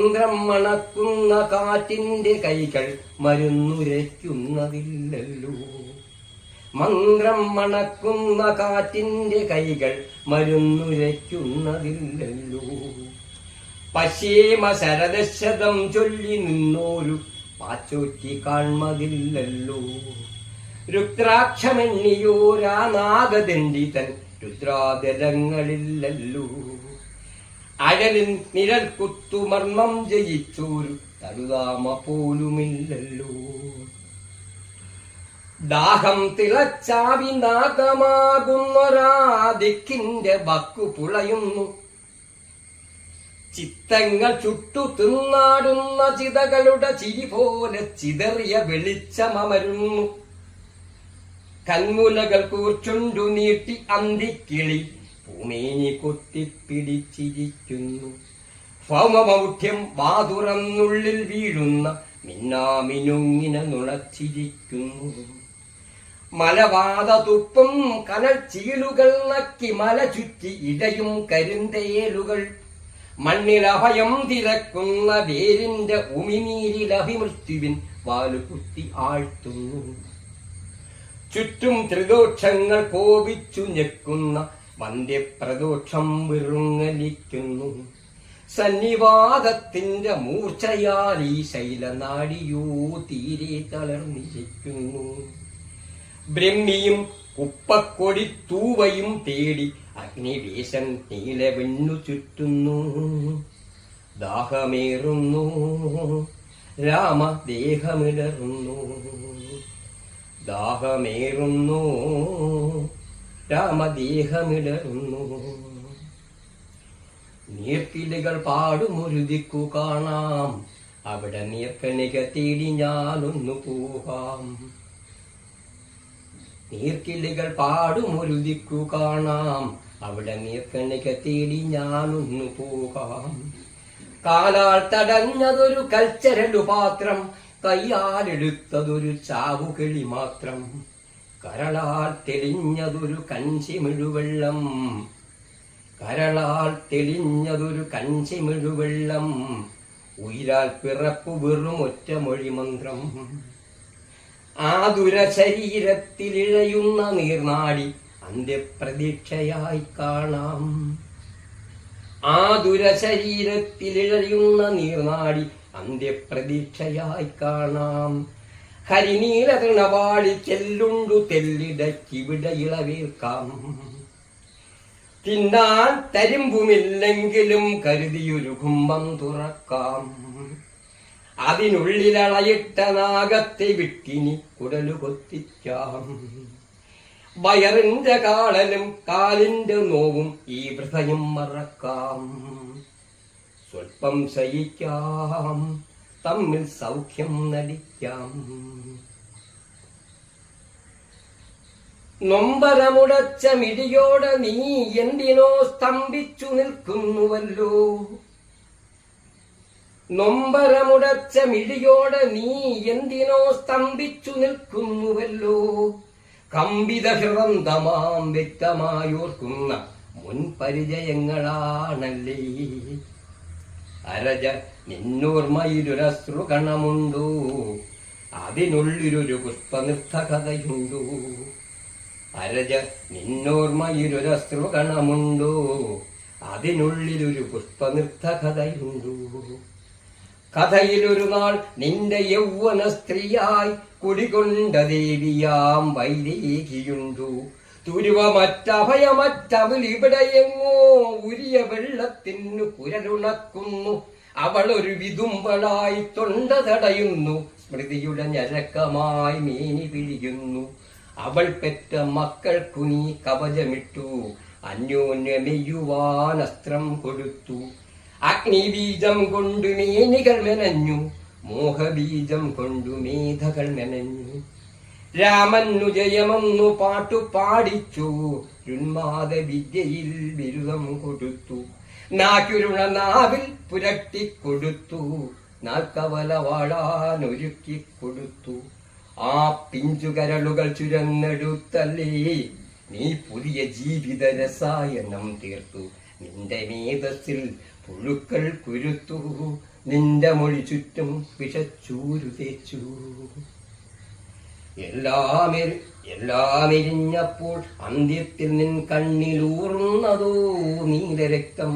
മണക്കുന്ന കാറ്റിന്റെ കൈകൾ മരുന്നുരയ്ക്കുന്നതില്ലല്ലോ. മന്ത്രം മണക്കുന്ന കാറ്റിന്റെ കൈകൾ മരുന്നുരയ്ക്കുന്നതില്ലല്ലോ. പശേമ ശരദശതം ചൊല്ലി നിന്നോരു പാച്ചോറ്റി കാൺമതില്ലല്ലോ. രുദ്രാക്ഷമെണ്ണിയോരാ നാഗദണ്ഡിതൻ രുദ്രാദലങ്ങളില്ലല്ലോ അഴലിൻ നിഴൽ കുത്തുമർമ്മം ജയിച്ചോരു തടുതാമ പോലുമില്ലല്ലോ. ദാഹം തിളച്ചാവി നാഗമാകുന്നൊരാദിക്കിന്റെ വക്കു പുളയുന്നു. ചിത്തങ്ങൾ ചുട്ടു തിന്നാടുന്ന ചിതകളുടെ ചിരി പോലെ ചിതറിയ വെളിച്ചമരുന്നു കന്മുലകൾ കൂർച്ചുണ്ടു നീട്ടി അന്തിക്കിളി. ഭൂമേനി കൊത്തിപ്പിടിച്ചിരിക്കുന്നു. ഭൗമമൗഢ്യം വാതുറന്നുള്ളിൽ വീഴുന്ന മിന്നാമിനുങ്ങിനെ നുണച്ചിരിക്കുന്നു. മലവാത തുപ്പും കനൽ ചീലുകൾ നക്കി മല ചുറ്റി ഇടയും കരിന്തേലുകൾ. മണ്ണിലഭയം തിരക്കുന്ന വേരിന്റെ ഉമിനീരിലഭിമൃത്യുവിൻ വാലുകുത്തി ആഴ്ത്തുന്നു. ചുറ്റും ത്രിദോക്ഷങ്ങൾ കോപിച്ചു ഞെക്കുന്ന വന്ധ്യപ്രദോഷം വിറുങ്ങലിക്കുന്നു സന്നിവാദത്തിന്റെ മൂർച്ചയാൽ ഈ ശൈലനാടിയോ തീരെ തളർന്നിരിക്കുന്നു. ബ്രഹ്മിയും കുപ്പക്കൊടി തൂവയും തേടി അഗ്നിവേശൻ നീലവെണ്ണു ചുറ്റുന്നു. ദാഹമേറുന്നു. രാമദേഹമിടറുന്നു ദാഹമേറുന്നു. രാമദേഹമിടറുന്നു. നീർക്കിളികൾ പാടുമൊരുതിക്കു കാണാം. അവിടെ നീർക്കണിക തേടി ഞാനൊന്നു പോകാം നീർക്കിളികൾ പാടുമൊരുതിക്കു കാണാം. അവിടെ നീർക്കണിക തേടി ഞാനൊന്നു പോകാം കാലാൽ തടഞ്ഞതൊരു കൽച്ചരലു പാത്രം കയ്യാലെടുത്തതൊരു ചാവുകിളി മാത്രം. കരളാൽ തെളിഞ്ഞതൊരു കഞ്ചിമിഴുവെള്ളം. കരളാൽ തെളിഞ്ഞതൊരു കഞ്ചിമിഴുവെള്ളം. ഉയരാൽ പിറപ്പു വെറും ഒറ്റമൊഴി മന്ത്രം ആതുര ശരീരത്തിലിഴയുന്ന നീർനാടി അന്ത്യപ്രതീക്ഷയായി കാണാം. ആതുര ശരീരത്തിലിഴയുന്ന നീർനാടി അന്ത്യപ്രതീക്ഷയായി കാണാം. കരിനീല തൃണവാളി ചെല്ലുണ്ടു തെല്ലിടക്കിവിടെ ഇളവേൽക്കാം. തിന്നാൻ തരുമ്പുമില്ലെങ്കിലും കരുതിയൊരു കുംഭം തുറക്കാം. അതിനുള്ളിലളയിട്ട നാഗത്തെ വിട്ടിനി കുടലു കൊത്തിക്കാം. വയറിന്റെ കാളലും കാലിന്റെ നോവും ഈ വൃതയും മറക്കാം. സ്വൽപ്പം ശയിക്കാം തമ്മിൽ സൗഖ്യം നടിക്കാം. നൊമ്പരമുടച്ച മിടിയോടെ നീ എന്തിനോ സ്തംഭിച്ചു നിൽക്കുന്നുവല്ലോ. നൊമ്പരമുടച്ച മിടിയോട് നീ എന്തിനോ സ്തംഭിച്ചു നിൽക്കുന്നുവല്ലോ. കമ്പിത ഹൃദന്തമാം വ്യക്തമായോർക്കുന്ന മുൻപരിചയങ്ങളാണല്ലേ. അരജ നിന്നോർമ്മയിലൊരശ്രു കണമുണ്ടോ. അതിനുള്ളിലൊരു പുഷ്പനൃത്ത കഥയുണ്ടോ. അരജ നിന്നോർമ്മയിലൊരശ്രു കണമുണ്ടോ. അതിനുള്ളിലൊരു പുഷ്പനൃത്ത കഥയുണ്ടോ. കഥയിലൊരു നാൾ നിന്റെ യൗവന സ്ത്രീയായി കുടികൊണ്ട ദേവിയാം വൈദേഹിയുണ്ടു. തുരുവമറ്റഭയമറ്റവിൽ ഇവിടെയെങ്ങോ ഉരിയ വെള്ളത്തിനു കുരലുണക്കുന്നു. അവൾ ഒരു വിതുമ്പളായി തൊണ്ട തടയുന്നു സ്മൃതിയുടെ ഞരക്കമായി മീനി പിഴിയുന്നു അവൾ പെറ്റ മക്കൾക്കു നീ കവചമിട്ടു. അന്യോന്യമെയ്യുവാൻ അസ്ത്രം കൊടുത്തു അഗ്നിബീജം കൊണ്ട് മേനികൾ മെനഞ്ഞു. മോഹബീജം കൊണ്ടു മേധകൾ മെനഞ്ഞു. രാമന്നു ജയമെന്നു പാട്ടു പാടിച്ചു ഉന്മാദ വിദ്യയിൽ ബിരുദം കൊടുത്തു. നാക്കുരുണ നാവിൽ പുരട്ടിക്കൊടുത്തു. നാൽക്കവല വാഴാൻ ഒരുക്കി കൊടുത്തു ആ പിഞ്ചുകരളുകൾ ചുരന്നെടുത്തല്ലേ. നീ പുതിയ ജീവിത രസായനം തീർത്തു. നിന്റെ മേധസ്സിൽ പുഴുക്കൾ കുരുത്തു. നിന്റെ മൊഴി ചുറ്റും വിഷച്ചൂരു തേച്ചു. എല്ലാം എല്ലാമിരിഞ്ഞപ്പോൾ അന്ത്യത്തിൽ നിൻ കണ്ണിലൂർന്നതോ നീലരക്തം.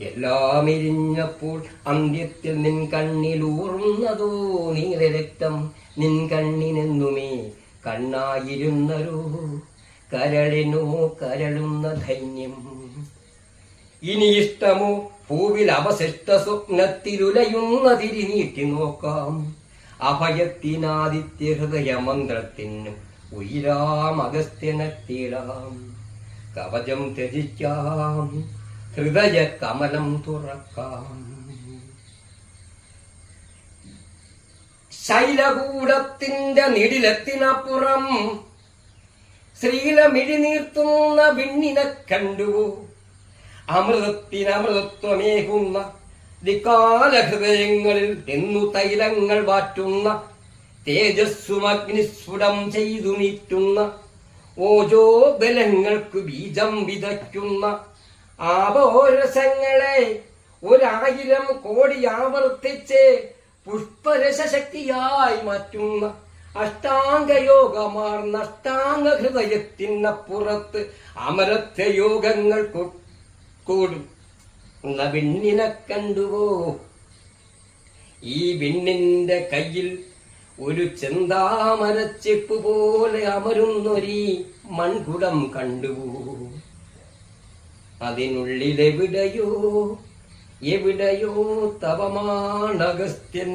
എല്ലാമിരിഞ്ഞപ്പോൾ അന്ത്യത്തിൽ നിൻ കണ്ണിലൂർന്നതോ നീലരക്തം. നിൻ കണ്ണിനെന്നുമേ കണ്ണായിരുന്നരോ? കരളിനോ കരളുന്ന ധൈന്യം. ഇനി ഇഷ്ടമോ? പൂവിൽ അവശിഷ്ട സ്വപ്നത്തിലുലയുന്ന തിരി നീട്ടി നോക്കാം. അഭയത്തിനാദിത്യ ഹൃദയ മന്ത്രത്തിന് ഉയരാം അഗസ്ത്യനത്തിടാം കവചം ത്യജിക്കാം ഹൃദയ കമലം തുറക്കാം. ശൈലകൂടത്തിന്റെ നിടിലത്തിനപ്പുറം ശ്രീലമിഴിനീർത്തുന്ന വിണ്ണിനെ കണ്ടു. അമൃതത്തിനമൃതത്വമേകുന്ന ദിക്കാല ഹൃദയങ്ങളിൽ എന്നു തൈലങ്ങൾ വാറ്റുന്ന തേജസ്സുമഗ്നിസ്ഫുടം ചെയ്തു നീറ്റുന്ന ഓജോ ബലങ്ങൾക്ക് ബീജം വിതയ്ക്കുന്ന ആപോരസങ്ങളെ ഒരായിരം കോടി ആവർത്തിച്ച് പുഷ്പരസശക്തിയായി മാറ്റുന്ന അഷ്ടാംഗയോഗമാർന്ന അഷ്ടാംഗ ഹൃദയത്തിനപ്പുറത്ത് അമരത്വ യോഗങ്ങൾ കൂടും. വിണ്ണിനെ കണ്ടുവോ? ഈ വിണ്ണിന്റെ കയ്യിൽ ഒരു ചെന്താമരച്ചെപ്പ് പോലെ അമരുന്നൊരി മൺകുടം കണ്ടുവോ? അതിനുള്ളിലെവിടെയോ എവിടെയോ തവമാണഗസ്ത്യൻ.